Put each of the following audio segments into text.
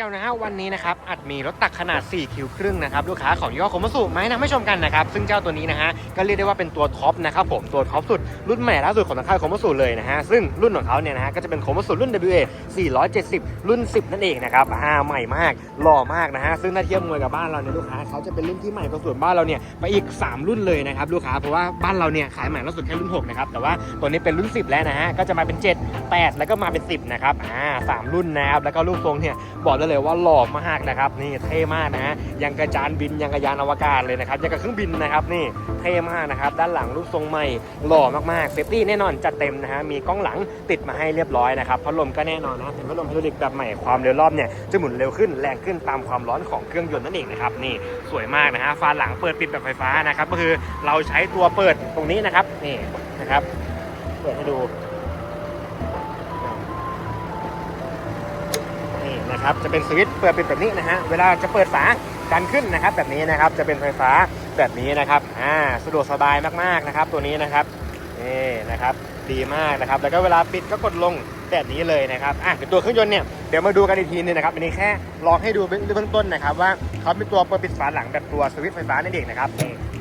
กันนะฮะวันนี้นะครับอัดมีรถตักขนาด 4 คิวครึ่งนะครับลูกค้าของยี่ห้อคมัสุมาให้นำให้ชมกันนะครับซึ่งเจ้าตัวนี้นะฮะก็เรียกได้ว่าเป็นตัวท็อปนะครับผมตัวท็อปสุดรุ่นใหม่ล่าสุดของทางค่ายคมัสุเลยนะฮะซึ่งรุ่นของเขาเนี่ยนะฮะก็จะเป็นคมัสุรุ่น WA 470 รุ่น 10 นั่นเองนะครับอ่าใหม่มากหล่อมากนะฮะซึ่งถ้าเทียบมวยกับบ้านเราเนี่ยลูกค้าเขาจะเป็นรุ่นที่ใหม่กว่าส่วนบ้านเราเนี่ยไปอีก 3 รุ่นเลยนะครับลูกค้าเพราะว่าบ้านเราเนี่ยขายใหม่ล่าสุดแค่รุ่น6นะครับแต่ว่าตัวนี้เป็นรุ่น 10 แล้วนะฮะก็จะมาเป็น 7 8 แล้วก็มาเป็น 10นะครับอ่าสามรุ่นนะครับแล้วก็รูปทรงเนี่ยบอกได้เลยว่าหล่อมากนะครับนี่เท่มากนะฮะยังกระจานบินยังกระยานอวกาศเลยนะครับยังกับเครื่องบินนะครับนี่เท่มากนะครับด้านหลังรูปทรงใหม่หล่อมากๆเซฟตี้แน่นอนจัดเต็มนะฮะมีกล้องหลังติดมาให้เรียบร้อยนะครับพัดลมก็แน่นอนนะเป็นพัดลมไฮดรอลิกแบบใหม่ความเร็วรอบเนี่ยจะหมุนเร็วขึ้นแรงขึ้นตามความร้อนของเครื่องยนต์นั่นเองนะครับนี่สวยมากนะฮะฝาหลังเปิดปิดแบบไฟฟ้านะครับก็คือเราใช้ตัวเปิดตรงนี้นะครับนี่นะครับเปิดให้ดู นะครับจะเป็นสวิตช์เปิดปิดแบบนี้นะฮะเวลาจะเปิดฝาดันขึ้นนะครับ แบบนี้นะครับจะเป็นไฟฟ้าแบบนี้นะครับอ่าสะดวกสบายมากๆนะครับ ตัวนี้นะครับนี่นะครับดีมากนะครับ แล้วก็เวลาปิดก็กดลงแบบนี้เลยนะครับอะเดี๋ยวตัวเครื่องยนต์เนี่ยเดี๋ยวมาดูกันอีกทีนึงนะครับอันนี้แค่ลองให้ดูเบื้องต้นนะครับ ว่าเขาเป็นตัวเปิดปิดฝาหลังแบบตัวสวิตช์ไฟฟ้านั่นเองนะครับ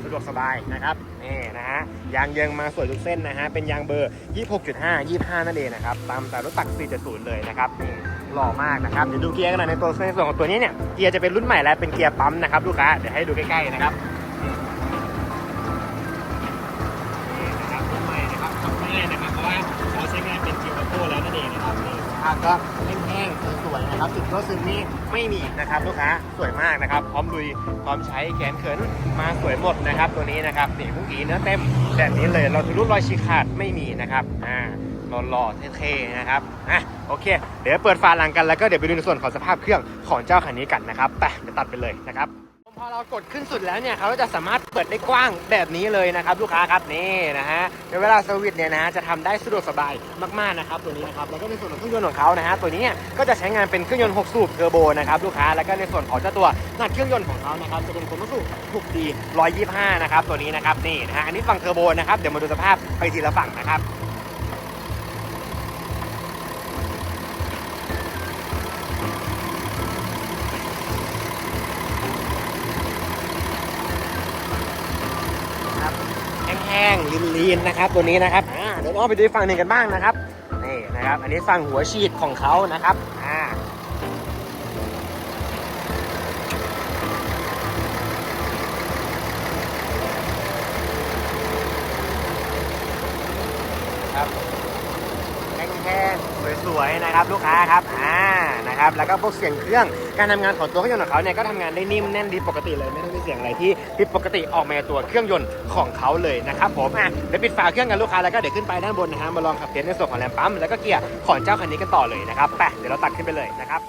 สะดวกสบายนะครับนี่นะฮะยางเยิงมาสวยทุกเส้นนะฮะเป็นยางเบอร์ 26.5 25 นั่นเองนะครับตามแต่รถตัก4.0เลยนะครับนี่ หล่อมากนะครับ เดี๋ยวดูเกียร์กันหน่อยในตัวในส่วนของตัวนี้เนี่ย เกียร์จะเป็นรุ่นใหม่แล้วเป็นเกียร์ปั๊มนะครับลูกค้า เดี๋ยวให้ดูใกล้ๆนะครับนี่นะครับรุ่นใหม่นะครับขับง่ายนะครับ เพราะว่าเขาใช้งานเป็นเกียร์โต้แล้วนั่นเองนะครับนี่ภาพก็แห้งๆสวยๆนะครับจุดรั่วซึมนี่ไม่มีนะครับลูกค้า สวยมากนะครับ พร้อมลุย พร้อมใช้แขนเขินมาสวยหมดนะครับ ตัวนี้นะครับนี่พุ่งอีเนื้อเต็มแบบนี้เลย เราทะลุรอยฉีกขาดไม่มีนะครับ อ่า หล่อๆเท่ๆนะครับอะโอเค เดี๋ยวเปิดฝาหลังกันแล้วก็เดี๋ยวไปดูในส่วนของสภาพเครื่องของเจ้าคันนี้กันนะครับไปเดี๋ยวตัดไปเลยนะครับพอเรากดขึ้นสุดแล้วเนี่ยเขาจะสามารถเปิดได้กว้างแบบนี้เลยนะครับ ลูกค้าครับนี่นะฮะในเวลาเซอร์วิสเนี่ยนะจะทำได้สะดวกสบายมากๆนะครับตัวนี้นะครับแล้วก็ในส่วนของเครื่องยนต์ของเขานะฮะตัวนี้เนี่ยก็จะใช้งานเป็นเครื่องยนต์ 6 สูบเทอร์โบนะครับลูกค้าแล้วก็ในส่วนของเจ้าตัวหน้าเครื่องยนต์ของเขานะครับจะเป็นคมสูบ 6D 125 นะครับตัวนี้นะครับนี่นะฮะอันนี้ฝั่งเทอร์โบนะครับเดี๋ยวมาดูสภาพไปทีละฝั่งนะครับแห้งๆลีนๆนะครับตัวนี้นะครับอ่าเดี๋ยวเราไปดูฝั่งหนึ่งกันบ้างนะครับนี่นะครับอันนี้ฝั่งหัวฉีดของเขานะครับอ่าครับ แห้งๆสวยๆนะครับลูกค้าครับอ่านะครับแล้วก็พวกเสียงเครื่องการทำงานของตัวเครื่องยนต์ของเขาเนี่ยก็ทำงานได้นิ่มแน่นดีปกติเลยไม่ต้องมีเสียงอะไรที่ผิดปกติออกมาตัวเครื่องยนต์ของเขาเลยนะครับผมอะเดี๋ยวปิดฝาเครื่องกันลูกค้าแล้วก็เดี๋ยวขึ้นไปด้านบนนะฮะมาลองขับเทสในส่วนของแรมปั๊มแล้วก็เกียร์ของเจ้าคันนี้กันต่อเลยนะครับไปเดี๋ยวเราตัดขึ้นไปเลยนะครับ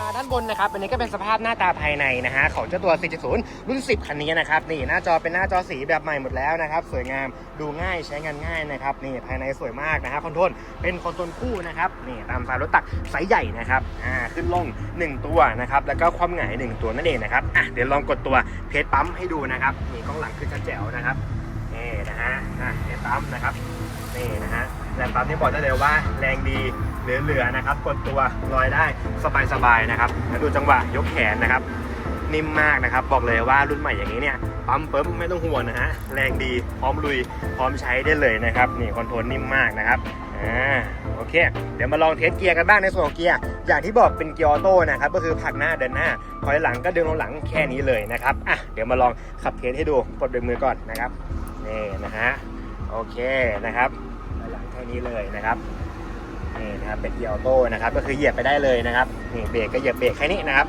มาด้านบนนะครับอันนี้ก็เป็นสภาพหน้าตาภายในนะฮะของเจ้าตัว 4.0 รุ่น 10 คันนี้นะครับ นี่หน้าจอเป็นหน้าจอสีแบบใหม่หมดแล้วนะครับ สวยงาม ดูง่าย ใช้งานง่ายนะครับ นี่ภายในสวยมากนะฮะคอนโทรลเป็นคอนโทรลคู่นะครับ นี่ตามสายรถตักไซส์ใหญ่นะครับ อ่า ขึ้นลง 1 ตัวนะครับ แล้วก็ความหงาย 1 ตัวนั่นเองนะครับ อะ เดี๋ยวลองกดตัวเพจปั๊มให้ดูนะครับ นี่กล้องหลังคือชัดแจ๋วนะครับ นี่นะฮะ อะเพจปั๊มนะครับ นี่นะฮะ แรงปั๊มนี่บอกได้เลยว่าแรงดีเหลือๆนะครับกดตัวลอยได้สบายๆนะครับแล้วดูจังหวะยกแขนนะครับ นิ่มมากนะครับ บอกเลยว่ารุ่นใหม่อย่างนี้เนี่ยปั๊มเปิ๊มไม่ต้องห่วงนะฮะแรงดีพร้อมลุยพร้อมใช้ได้เลยนะครับนี่คอนโทรลนิ่มมากนะครับอ่าโอเค เดี๋ยวมาลองเทสเกียร์กันบ้างในส่วนของเกียร์อย่างที่บอกเป็นเกียร์ออโต้นะครับก็คือผักหน้าเดินหน้าถอยหลังก็ดึงลงหลังแค่นี้เลยนะครับอะเดี๋ยวมาลองขับเทสให้ดูกดเบรกมือก่อนนะครับนี่นะฮะโอเคนะครับ ถอยหลังแค่นี้เลยนะครับนี่นะครับเป็นเกียร์ออโต้นะครับก็คือเหยียบไปได้เลยนะครับนี่เบรกก็เหยียบเบรกแค่นี้นะครับ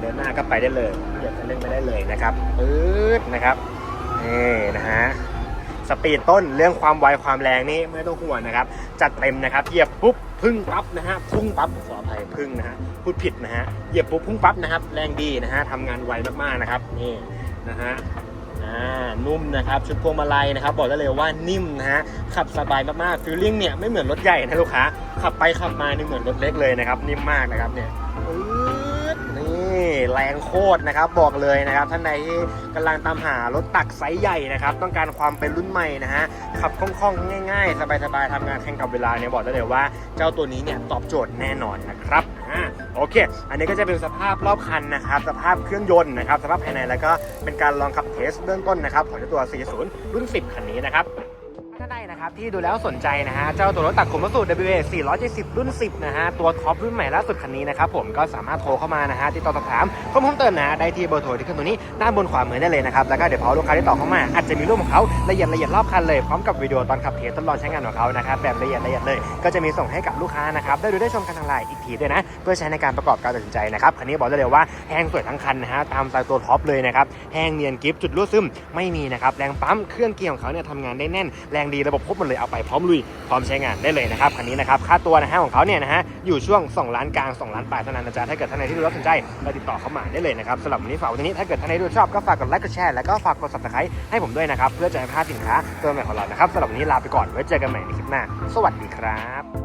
เดินหน้าก็ไปได้เลยเหยียบคันเร่งไปได้เลยนะครับปื๊ดนะครับนี่นะฮะสปีดต้นเรื่องความไวความแรงนี่ไม่ต้องห่วงนะครับ จัดเต็มนะครับเหยียบปุ๊บพึ่งปั๊บนะฮะพุ่งปั๊บขออภัยพึ่งนะฮะพูดผิดนะฮะเหยียบปุ๊บพุ่งปั๊บนะครับ แรงดีนะฮะทำงานไวมากๆนะครับนี่นะฮะ อ่านุ่มนะครับชุดพวงมาลัยนะครับ บอกได้เลยว่านิ่มนะฮะขับสบายมากๆฟิลลิ่งเนี่ยไม่เหมือนรถใหญ่นะลูกค้าขับไปขับมานี่เหมือนรถเล็กเลยนะครับนิ่มมากนะครับเนี่ย แรงโคตรนะครับ บอกเลยนะครับ ท่านใดที่กำลังตามหารถตักไซส์ใหญ่นะครับ ต้องการความเป็นรุ่นใหม่นะฮะ ขับคล่องๆ ง่ายๆ สบายๆทำงานแข่งกับเวลาเนี่ยบอกได้เลยว่า เจ้าตัวนี้เนี่ยตอบโจทย์แน่นอนนะครับอ่าโอเค อันนี้ก็จะเป็นสภาพรอบคันนะครับ สภาพเครื่องยนต์นะครับ สภาพภายในแล้วก็เป็นการลองขับเทสเบื้องต้นนะครับของเจ้าตัว 40 รุ่น 10 คันนี้นะครับ ถ้าได้นะครับที่ดูแล้วสนใจนะฮะเจ้าตัวรถตักขนมสูตร WA 470 รุ่น 10 นะฮะตัวท็อปรุ่นใหม่ล่าสุดคันนี้นะครับผมก็สามารถโทรเข้ามานะฮะติดต่อสอบถามข้อมูลเพิ่มเติมนะได้ที่เบอร์โทรที่ขึ้นตัวนี้ด้านบนขวามือได้เลยนะครับแล้วก็เดี๋ยวพอลูกค้าที่ต่อเข้ามาอาจจะมีรูปของเขาละเอียดละเอียดรอบคันเลยพร้อมกับวิดีโอตอนขับเทสทดลองใช้งานของเขานะครับแบบละเอียดละเอียดเลย ก็จะมีส่งให้กับลูกค้านะครับได้ดูได้ชมกันทางไลน์อีกทีด้วยนะเพื่อใช้ในการประกอบการตัดสินใจนะครับคันนี้บอกได้เลยว่าแห้งสวยทั้งคันนะฮะตามสไตล์ตัวท็อปเลยนะครับแห้งเนียนกิฟจุดรั่วซึมไม่มีนะครับแรงปั๊มเครื่องเกียร์ของเขาเนี่ยทำงานได้แน่นแรงดีระบบครบหมดเลยเอาไปพร้อมลุยพร้อมใช้งานได้เลยนะครับคันนี้นะครับค่าตัวนะฮะของเขาเนี่ยนะฮะอยู่ช่วง 2 ล้านกลาง 2 ล้านปลายเท่านั้นนะจ๊ะถ้าเกิดท่านไหนที่ดูแล้วสนใจก็ติดต่อเข้ามาได้เลยนะครับสำหรับวันนี้ฝากไว้ตรงนี้ถ้าเกิดท่านไหนดูชอบก็ฝากกดไลค์กดแชร์แล้วก็ฝากกด subscribe ให้ผมด้วยนะครับเพื่อจะไม่พลาดสินค้าตัวใหม่ของเรานะครับสำหรับวันนี้ลาไปก่อนไว้เจอกันใหม่ในคลิปหน้า สวัสดีครับ